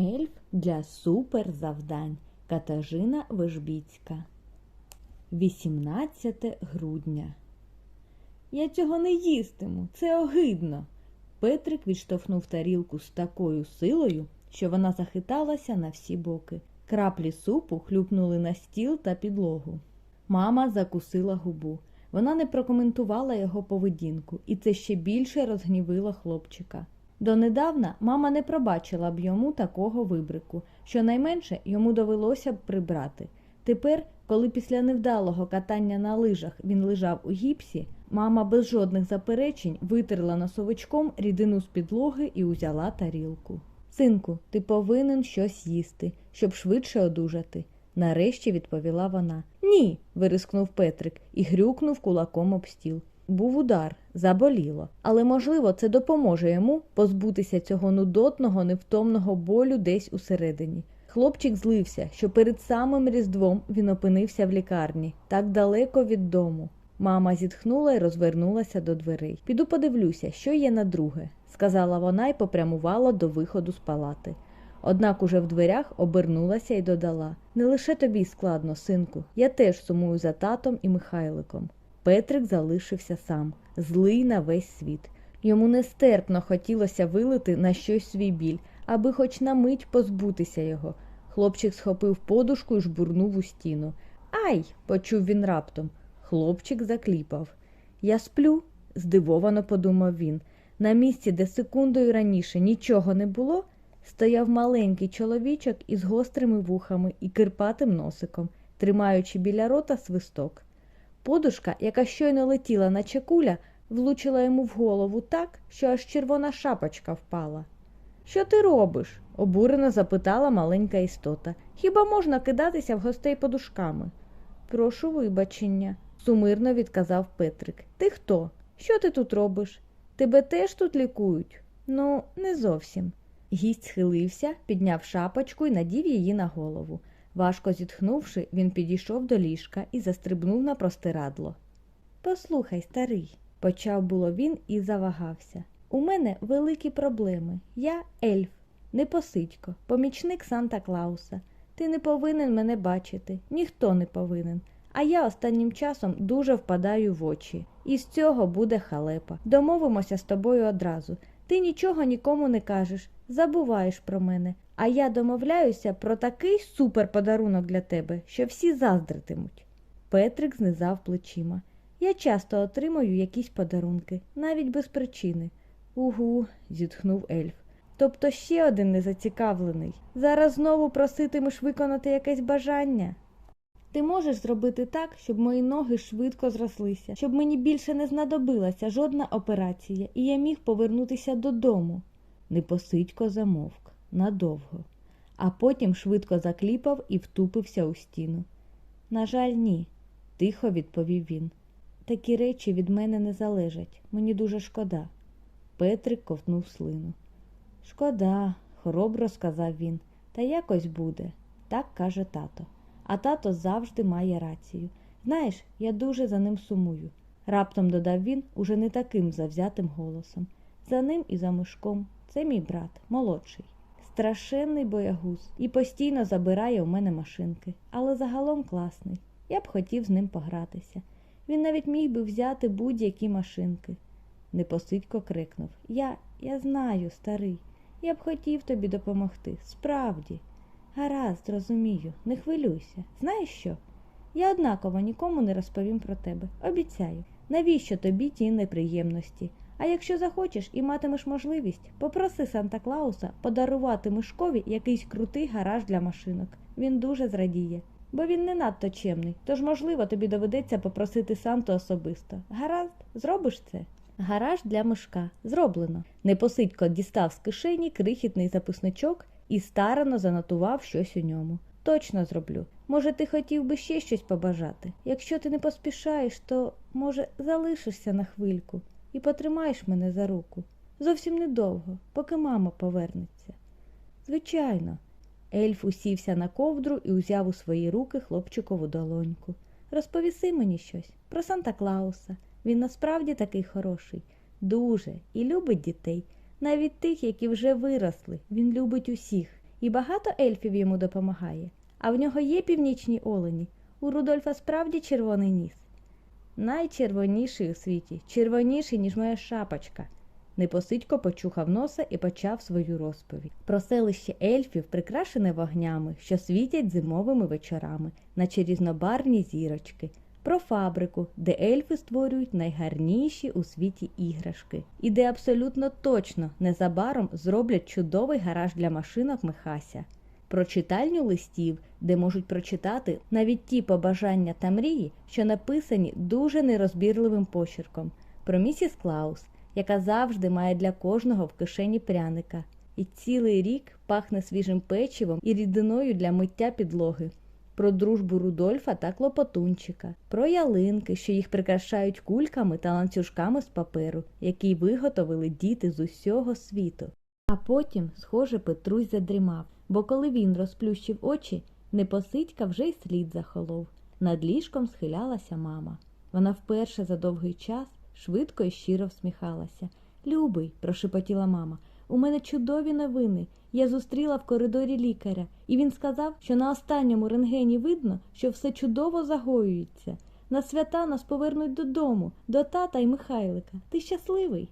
Ельф для суперзавдань Катажина Вижбіцька. 18 грудня. Я цього не їстиму, це огидно. Петрик відштовхнув тарілку з такою силою, що вона захиталася на всі боки. Краплі супу хлюпнули на стіл та підлогу. Мама закусила губу. Вона не прокоментувала його поведінку, і це ще більше розгнівило хлопчика. Донедавна мама не пробачила б йому такого вибрику, щонайменше йому довелося б прибрати. Тепер, коли після невдалого катання на лижах він лежав у гіпсі, мама без жодних заперечень витерла носовичком рідину з підлоги і узяла тарілку. Синку, ти повинен щось їсти, щоб швидше одужати. Нарешті відповіла вона. Ні. вирискнув Петрик і грюкнув кулаком об стіл. Був удар, заболіло, але можливо це допоможе йому позбутися цього нудотного, невтомного болю десь усередині. Хлопчик злився, що перед самим Різдвом він опинився в лікарні, так далеко від дому. Мама зітхнула і розвернулася до дверей. Піду подивлюся, що є на друге, сказала вона і попрямувала до виходу з палати. Однак уже в дверях обернулася і додала Не лише тобі складно, синку, я теж сумую за татом і Михайликом. Петрик залишився сам, злий на весь світ. Йому нестерпно хотілося вилити на щось свій біль, аби хоч на мить позбутися його. Хлопчик схопив подушку і жбурнув у стіну. Ай! почув він раптом. Хлопчик закліпав. Я сплю, здивовано подумав він. На місці, де секундою раніше нічого не було, стояв маленький чоловічок із гострими вухами і кирпатим носиком, тримаючи біля рота свисток. Подушка, яка щойно летіла на чекуля, влучила йому в голову так, що аж червона шапочка впала. Що ти робиш? обурено запитала маленька істота. Хіба можна кидатися в гостей подушками? Прошу вибачення, сумирно відказав Петрик. Ти хто? Що ти тут робиш? Тебе теж тут лікують? Ну, не зовсім. Гість схилився, підняв шапочку і надів її на голову. Важко зітхнувши, він підійшов до ліжка і застрибнув на простирадло. Послухай, старий, почав було він і завагався. У мене великі проблеми. Я ельф, непосидько, помічник Санта Клауса. Ти не повинен мене бачити, ніхто не повинен. А я останнім часом дуже впадаю в очі. І з цього буде халепа. Домовимося з тобою одразу. Ти нічого нікому не кажеш, забуваєш про мене, а я домовляюся про такий суперподарунок для тебе, що всі заздритимуть. Петрик знизав плечима. Я часто отримую якісь подарунки, навіть без причини. Угу, зітхнув ельф. Тобто ще один незацікавлений. Зараз знову проситимеш виконати якесь бажання. Ти можеш зробити так, щоб мої ноги швидко зрослися, щоб мені більше не знадобилася жодна операція, і я міг повернутися додому. Непосидько замовк надовго, а потім швидко закліпав і втупився у стіну. На жаль, ні, тихо відповів він. Такі речі від мене не залежать. Мені дуже шкода. Петрик ковтнув слину. Шкода, хоробро сказав він, та якось буде. Так каже тато. А тато завжди має рацію. Знаєш, я дуже за ним сумую. Раптом додав він уже не таким завзятим голосом. За ним і за мишком. Це мій брат, молодший. Страшенний боягуз і постійно забирає у мене машинки, але загалом класний. Я б хотів з ним погратися. Він навіть міг би взяти будь-які машинки. Непосидько крикнув Я, я знаю, старий. Я б хотів тобі допомогти. Справді. Гаразд, розумію, не хвилюйся. Знаєш що? Я однаково нікому не розповім про тебе. Обіцяю. Навіщо тобі ті неприємності? А якщо захочеш і матимеш можливість, попроси Санта Клауса подарувати мишкові якийсь крутий гараж для машинок. Він дуже зрадіє. Бо він не надто чемний, тож, можливо, тобі доведеться попросити Санту особисто. Гаразд, зробиш це? Гараж для мишка. Зроблено. Непосидько дістав з кишені крихітний записничок і старано занотував щось у ньому. Точно зроблю. Може, ти хотів би ще щось побажати? Якщо ти не поспішаєш, то, може, залишишся на хвильку і потримаєш мене за руку. Зовсім недовго, поки мама повернеться. Звичайно, ельф усівся на ковдру і узяв у свої руки хлопчикову долоньку. Розповіси мені щось про Санта Клауса. Він насправді такий хороший, дуже і любить дітей, навіть тих, які вже виросли. Він любить усіх І багато ельфів йому допомагає. А в нього є північні олені. У Рудольфа справді червоний ніс. Найчервоніший у світі, червоніший, ніж моя шапочка. Непосидько почухав носа і почав свою розповідь. Про селище ельфів, прикрашене вогнями, що світять зимовими вечорами, наче різнобарвні зірочки. Про фабрику, де ельфи створюють найгарніші у світі іграшки, і де абсолютно точно незабаром зроблять чудовий гараж для машинок Михася. Про читальню листів, де можуть прочитати навіть ті побажання та мрії, що написані дуже нерозбірливим почерком. Про місіс Клаус, яка завжди має для кожного в кишені пряника, і цілий рік пахне свіжим печивом і рідиною для миття підлоги. Про дружбу Рудольфа та Клопотунчика, про ялинки, що їх прикрашають кульками та ланцюжками з паперу, які виготовили діти з усього світу. А потім, схоже, Петрусь задрімав, бо коли він розплющив очі, непосидька вже й слід захолов. Над ліжком схилялася мама. Вона вперше за довгий час швидко і щиро всміхалася. Любий, прошепотіла мама, у мене чудові новини. Я зустріла в коридорі лікаря, і він сказав, що на останньому рентгені видно, що все чудово загоюється. На свята нас повернуть додому, до тата і Михайлика. Ти щасливий?